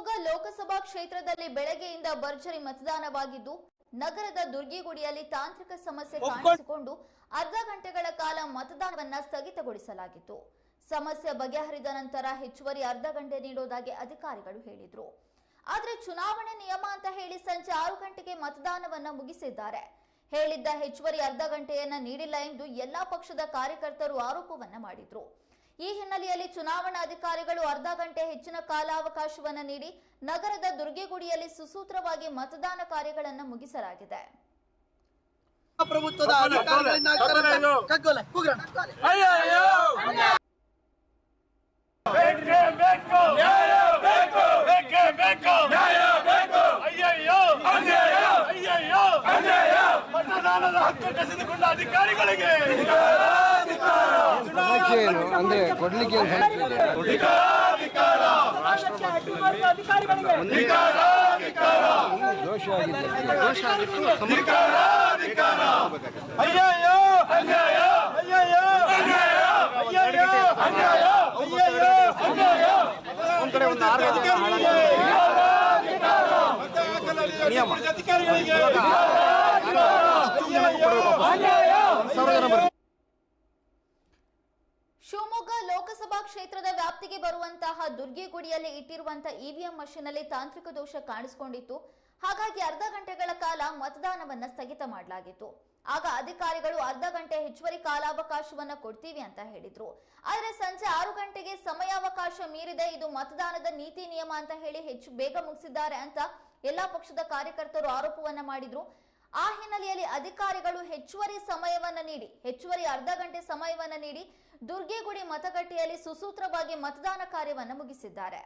ಶಿವಮೊಗ್ಗ ಲೋಕಸಭಾ ಕ್ಷೇತ್ರದಲ್ಲಿ ಬೆಳಗ್ಗೆಯಿಂದ ಭರ್ಜರಿ ಮತದಾನವಾಗಿದ್ದು ನಗರದ ದುರ್ಗಿಗುಡಿಯಲ್ಲಿ ತಾಂತ್ರಿಕ ಸಮಸ್ಯೆ ಕಾಣಿಸಿಕೊಂಡು ಅರ್ಧ ಗಂಟೆಗಳ ಕಾಲ ಮತದಾನವನ್ನ ಸ್ಥಗಿತಗೊಳಿಸಲಾಗಿತ್ತು. ಸಮಸ್ಯೆ ಬಗೆಹರಿದ ನಂತರ ಹೆಚ್ಚುವರಿ ಅರ್ಧ ಗಂಟೆ ನೀಡೋದಾಗಿ ಅಧಿಕಾರಿಗಳು ಹೇಳಿದ್ರು. ಆದ್ರೆ ಚುನಾವಣೆ ನಿಯಮ ಅಂತ ಹೇಳಿ ಸಂಜೆ ಆರು ಗಂಟೆಗೆ ಮತದಾನವನ್ನ ಮುಗಿಸಿದ್ದಾರೆ. ಹೇಳಿದ್ದ ಹೆಚ್ಚುವರಿ ಅರ್ಧ ಗಂಟೆಯನ್ನ ನೀಡಿಲ್ಲ ಎಂದು ಎಲ್ಲಾ ಪಕ್ಷದ ಕಾರ್ಯಕರ್ತರು ಆರೋಪವನ್ನ ಮಾಡಿದ್ರು. ಈ ಹಿನ್ನೆಲೆಯಲ್ಲಿ ಚುನಾವಣಾ ಅಧಿಕಾರಿಗಳು ಅರ್ಧ ಗಂಟೆ ಹೆಚ್ಚಿನ ಕಾಲಾವಕಾಶವನ್ನು ನೀಡಿ ನಗರದ ದುರ್ಗಿಗುಡಿಯಲ್ಲಿ ಸುಸೂತ್ರವಾಗಿ ಮತದಾನ ಕಾರ್ಯಗಳನ್ನು ಮುಗಿಸಲಾಗಿದೆ. ಪ್ರಭುತ್ವದ ಅಧಿಕಾರಿಗಳಿಂದ ಆಗ್ತಾರಂತೆ. ಕಗ್ಗೊಲೆ, ಕೂಗ್ರಣ. ಅಯ್ಯಯ್ಯೋ. ಬೇಕೇ ಬೇಕು. ನ್ಯಾಯ ಬೇಕು. ಬೇಕೇ ಬೇಕು. ನ್ಯಾಯ ಬೇಕು. ಅಯ್ಯಯ್ಯೋ. ಅನ್ಯಾಯ. ಅಯ್ಯಯ್ಯೋ. ಅನ್ಯಾಯ. ಮತದಾನದ ಹಕ್ಕು ಕಸಿದುಕೊಂಡ ಅಧಿಕಾರಿಗಳಿಗೆ. ಸಮಸ್ಯೆ ಏನು ಅಂದ್ರೆ ಕೊಡ್ಲಿಕ್ಕೆ ಏನು ಸಮಸ್ಯೆ ಇದೆ? ದೋಷ ಆಗಿದೆ ಅಯ್ಯಯ್ಯೋ ಅನ್ಯಾಯ ಅಯ್ಯಯ್ಯೋ ಅನ್ಯಾಯ ಅಯ್ಯಯ್ಯೋ ಅನ್ಯಾಯ ಅಯ್ಯಯ್ಯೋ ಅನ್ಯಾಯ ಒಂದ್ ಕಡೆ ಒಂದು ಆರು ನಿಯಮ ಅಧಿಕಾರಿಗಳಿಗೆ ಲೋಕಸಭಾ ಕ್ಷೇತ್ರದ ವ್ಯಾಪ್ತಿಗೆ ಬರುವಂತಹ ದುರ್ಗಿಗುಡಿಯಲ್ಲಿ ಇಟ್ಟಿರುವಂತಹ ಇವಿಎಂ ಮಷೀನ್ ಅಲ್ಲಿ ತಾಂತ್ರಿಕ ದೋಷ ಕಾಣಿಸಿಕೊಂಡಿತ್ತು. ಹಾಗಾಗಿ ಅರ್ಧ ಗಂಟೆಗಳ ಕಾಲ ಮತದಾನವನ್ನ ಸ್ಥಗಿತ ಮಾಡಲಾಗಿತ್ತು. ಆಗ ಅಧಿಕಾರಿಗಳು ಅರ್ಧ ಗಂಟೆ ಹೆಚ್ಚುವರಿ ಕಾಲಾವಕಾಶವನ್ನ ಕೊಡ್ತೀವಿ ಅಂತ ಹೇಳಿದ್ರು. ಆದ್ರೆ ಸಂಜೆ ಆರು ಗಂಟೆಗೆ ಸಮಯಾವಕಾಶ ಮೀರಿದೆ, ಇದು ಮತದಾನದ ನೀತಿ ನಿಯಮ ಅಂತ ಹೇಳಿ ಹೆಚ್ಚು ಬೇಗ ಮುಗಿಸಿದ್ದಾರೆ ಅಂತ ಎಲ್ಲಾ ಪಕ್ಷದ ಕಾರ್ಯಕರ್ತರು ಆರೋಪವನ್ನ ಮಾಡಿದ್ರು. ಆ ಹಿನ್ನೆಲೆಯಲ್ಲಿ ಅಧಿಕಾರಿಗಳು ಹೆಚ್ಚುವರಿ ಸಮಯವನ್ನು ನೀಡಿ, ಹೆಚ್ಚುವರಿ ಅರ್ಧ ಗಂಟೆ ಸಮಯವನ್ನು ನೀಡಿ ದುರ್ಗೆಗುಡಿ ಮತಗಟ್ಟೆಯಲ್ಲಿ ಸುಸೂತ್ರವಾಗಿ ಮತದಾನ ಕಾರ್ಯವನ್ನು ಮುಗಿಸಿದ್ದಾರೆ.